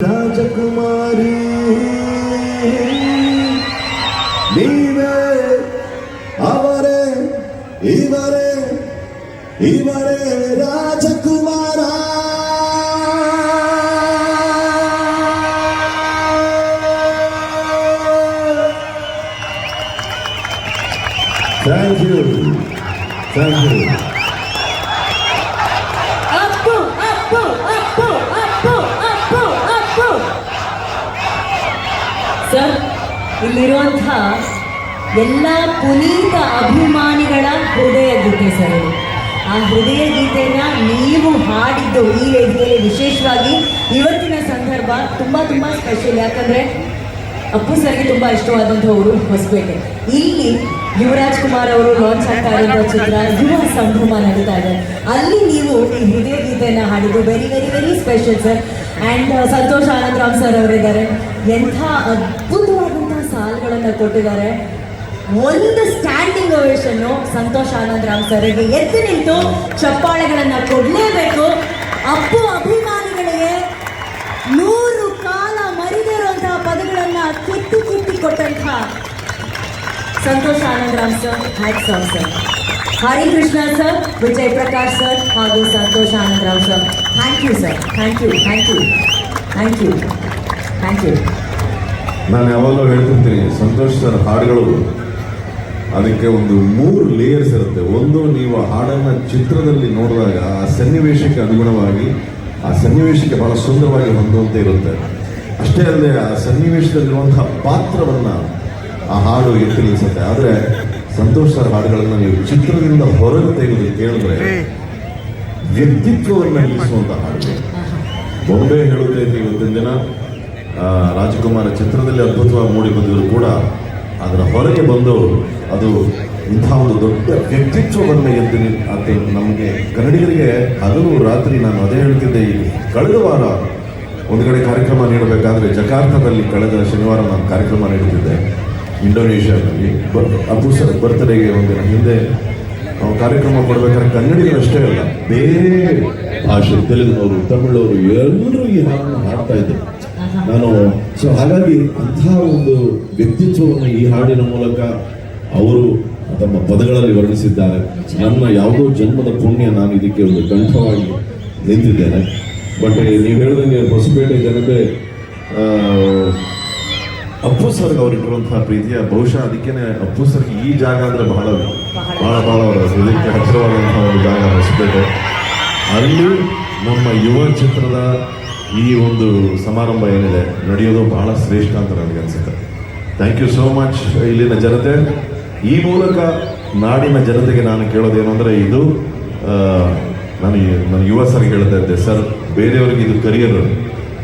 ರಾಜಕುಮಾರಿ ನೀವೇ ಅವರೇ ಇವರೇ ಇವರೇ Rajakumara thank you thank you sir, ಇಲ್ಲಿರುವಂತಹ ಎಲ್ಲ ಪುನೀತ ಅಭಿಮಾನಿಗಳ ಹೃದಯ ಗೀತೆ ಸರ್ ಆ ಹೃದಯ ಗೀತೆನ ನೀವು ಹಾಡಿದ್ದು ಈ ವೇದಿಕೆಯಲ್ಲಿ ವಿಶೇಷವಾಗಿ ಇವತ್ತಿನ ಸಂದರ್ಭ ತುಂಬ ತುಂಬ ಸ್ಪೆಷಲ್ ಯಾಕಂದರೆ ಅಪ್ಪು ಸರ್ಗೆ ತುಂಬ ಇಷ್ಟವಾದಂಥವರು ಹೊಸಪೇಟೆ. ಇಲ್ಲಿ ಯುವರಾಜ್ ಕುಮಾರ್ ಅವರು ಲಾಂಚ್ ಆಗ್ತಾ ಇರುವಂಥ ಚಿತ್ರ ಯುವ ಸಂಭ್ರಮ ನಡೀತಾ ಇದೆ. ಅಲ್ಲಿ ನೀವು ಈ ಹೃದಯ ಗೀತೆಯನ್ನು ಹಾಡಿದ್ದು very very very special sir and Santosh Anandram sir ಅವರಿದ್ದಾರೆ. ಎಂಥ ಅದ್ಭುತವಾದಂತಹ ಸಾಲುಗಳನ್ನು ಕೊಟ್ಟಿದ್ದಾರೆ. ಒಂದು ಸ್ಟ್ಯಾಂಡಿಂಗ್ ಓವೇಷನ್ನು ಸಂತೋಷ್ ಆನಂದರಾಮ್ ಸರ್ಗೆ ಎದ್ದು ನಿಂತು ಚಪ್ಪಾಳೆಗಳನ್ನು ಕೊಡಲೇಬೇಕು. ಅಪ್ಪು ಅಭಿಮಾನಿಗಳಿಗೆ ನೂರು ಕಾಲ ಮರಿದಿರುವಂತಹ ಪದಗಳನ್ನ ಕಿತ್ತು ಕಿತ್ತಿ ಕೊಟ್ಟಂತಹ Santosh Anandram sir hats off sir Harikrishna sir Vijay Prakash sir ಹಾಗೂ Santosh Anandram sir thank you sir thank you thank you thank you thank you ನಾನು ಯಾವಾಗಲೂ ಹೇಳ್ತಿರ್ತೀನಿ ಸಂತೋಷ್ ಸರ್ ಹಾಡುಗಳು, ಅದಕ್ಕೆ ಒಂದು ಮೂರು ಲೇಯರ್ಸ್ ಇರುತ್ತೆ. ಒಂದು, ನೀವು ಹಾಡನ್ನು ಚಿತ್ರದಲ್ಲಿ ನೋಡಿದಾಗ ಆ ಸನ್ನಿವೇಶಕ್ಕೆ ಅನುಗುಣವಾಗಿ, ಆ ಸನ್ನಿವೇಶಕ್ಕೆ ಬಹಳ ಸುಂದರವಾಗಿ ಹೊಂದುವಂತೆ ಇರುತ್ತೆ. ಅಷ್ಟೇ ಅಲ್ಲದೆ ಆ ಸನ್ನಿವೇಶದಲ್ಲಿರುವಂತಹ ಪಾತ್ರವನ್ನು ಆ ಹಾಡು ಎತ್ತಿ ನಿಲ್ಲಿಸುತ್ತೆ ಆದರೆ ಸಂತೋಷ್ ಸರ್ ಹಾಡುಗಳನ್ನು ನೀವು ಚಿತ್ರದಿಂದ ಹೊರಗೆ ತೆಗೆದು ಕೇಳಿದ್ರೆ ವ್ಯಕ್ತಿತ್ವವನ್ನು ನಿಲ್ಲಿಸುವಂತ ಹಾಡುಗಳು ಬೊಂಬೆ ಹೇಳುತ್ತೈತೆ ಇವತ್ತಿನ ದಿನ. ರಾಜಕುಮಾರ ಚಿತ್ರದಲ್ಲಿ ಅದ್ಭುತವಾಗಿ ಮೂಡಿ ಬಂದಿದ್ರು ಕೂಡ. ಅದರ ಹೊರಗೆ ಬಂದು ಅದು ಇಂಥ ಒಂದು ದೊಡ್ಡ ವ್ಯಕ್ತಿತ್ವವನ್ನು ಎದ್ದು ಅದು ನಮಗೆ ಕನ್ನಡಿಗರಿಗೆ ಹಗಲು ರಾತ್ರಿ ನಾನು ಅದೇ ಹೇಳ್ತಿದ್ದೆ ಈ ಕಳೆದ ವಾರ ಒಂದು ಕಡೆ ಕಾರ್ಯಕ್ರಮ ನೀಡಬೇಕಾದ್ರೆ ಜಕಾರ್ತದಲ್ಲಿ ಕಳೆದ ಶನಿವಾರ ನಾನು ಕಾರ್ಯಕ್ರಮ ನೀಡುತ್ತಿದ್ದೆ. ಇಂಡೋನೇಷ್ಯಾದಲ್ಲಿ. ಬರ್ ಅಪ್ಪು ಸರ್ ಬರ್ತ್ಡೇಗೆ ಒಂದಿನ ಹಿಂದೆ ನಾವು ಕಾರ್ಯಕ್ರಮ ಕೊಡ್ಬೇಕಾದ್ರೆ ಕನ್ನಡಿಗರು ಅಷ್ಟೇ ಅಲ್ಲ, ಬೇರೆ ಭಾಷೆ, ತೆಲುಗಿನವರು, ತಮಿಳವರು, ಎಲ್ಲರೂ ಈ ಹಾಡನ್ನು ಹಾಡ್ತಾ ಇದ್ದರು. ನಾನು, ಸೊ ಹಾಗಾಗಿ ಅಂತಹ ಒಂದು ವ್ಯಕ್ತಿತ್ವವನ್ನು ಈ ಹಾಡಿನ ಮೂಲಕ ಅವರು ತಮ್ಮ ಪದಗಳಲ್ಲಿ ವರ್ಣಿಸಿದ್ದಾರೆ. ನನ್ನ ಯಾವುದೋ ಜನ್ಮದ ಪುಣ್ಯ ನಾನು ಇದಕ್ಕೆ ಒಂದು ಕಂಠವಾಗಿ ನಿಂತಿದ್ದೇನೆ. ಬಟ್, ನೀವು ಹೇಳಿದಂಗೆ ಹೊಸಪೇಟೆ ಜನತೆ ಅಪ್ಪು ಸರ್ಗೆ ಅವ್ರಿಟ್ಟಿರುವಂತಹ ಪ್ರೀತಿಯ ಬಹುಶಃ ಅದಕ್ಕೇನೆ ಅಪ್ಪು ಸರ್ಗೆ ಈ ಜಾಗ ಅಂದ್ರೆ ಬಹಳ ಬಹಳ ಬಹಳ ಅವರ ಹೃದಯಕ್ಕೆ ಒಂದು ಜಾಗ ಹೊಸಪೇಟೆ ಅಲ್ಲಿ ನಮ್ಮ ಯುವ ಚಿತ್ರದ ಈ ಒಂದು ಸಮಾರಂಭ ಏನಿದೆ, ನಡೆಯೋದು ಬಹಳ ಶ್ರೇಷ್ಠ ಅಂತ ನನಗೆ ಅನ್ಸುತ್ತೆ. ಥ್ಯಾಂಕ್ ಯು ಸೋ ಮಚ್ ಇಲ್ಲಿನ ಜನತೆ. ಈ ಮೂಲಕ ನಾಡಿನ ಜನತೆಗೆ ನಾನು ಕೇಳೋದೇನು ಅಂದರೆ ಇದು ನಾನು ಈ- ಯುವ ಸರ್ ಹೇಳ್ತಾ ಇದ್ದೆ, ಸರ್, ಬೇರೆಯವ್ರಿಗೆ ಇದು ಕರಿಯರ್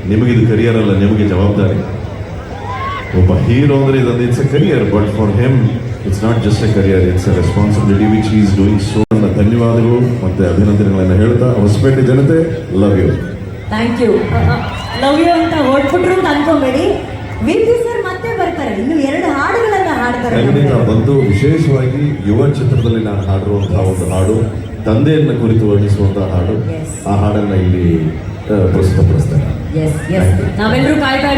ನಿಮಗಿದು ಕರಿಯರ್ ಅಲ್ಲ, ನಿಮಗೆ ಜವಾಬ್ದಾರಿ. ಒಬ್ಬ ಹೀರೋ ಅಂದರೆ ಇದೊಂದು it's a career but for him it's not just a career it's a responsibility which is doing so ನನ್ನ ಧನ್ಯವಾದಗಳು ಮತ್ತೆ ಅಭಿನಂದನೆಗಳನ್ನು ಹೇಳ್ತಾ ಹೊಸಪೇಟೆ ಜನತೆ love you thank you love you ಅಂತ ಹೊಟ್ಬಿಟ್ರು ಅಂತ ಅನ್ಕೋಬೇಡಿ. ವಿ ಪಿ ಸರ್ ಮತ್ತೆ ಬರ್ತಾರೆ ಇನ್ನು ಎರಡು ಹಾಡುಗಳನ್ನ ಹಾಡ್ತಾರೆ ಖಂಡಿತ. ಬಂದು ವಿಶೇಷವಾಗಿ ಯುವ ಚಿತ್ರದಲ್ಲಿ ನಾನು ಹಾಡಿರುವಂತಹ ಒಂದು ಹಾಡು ತಂದೆಯನ್ನ ಕುರಿತು ವರ್ಣಿಸುವಂತಹ ಹಾಡು. ಆ ಹಾಡನ್ನ ಇಲ್ಲಿ ಪ್ರಸ್ತುತಪಡಿಸ್ತೇನೆ. ನಾವೆಲ್ಲರೂ ಕಾಯ್ತಾ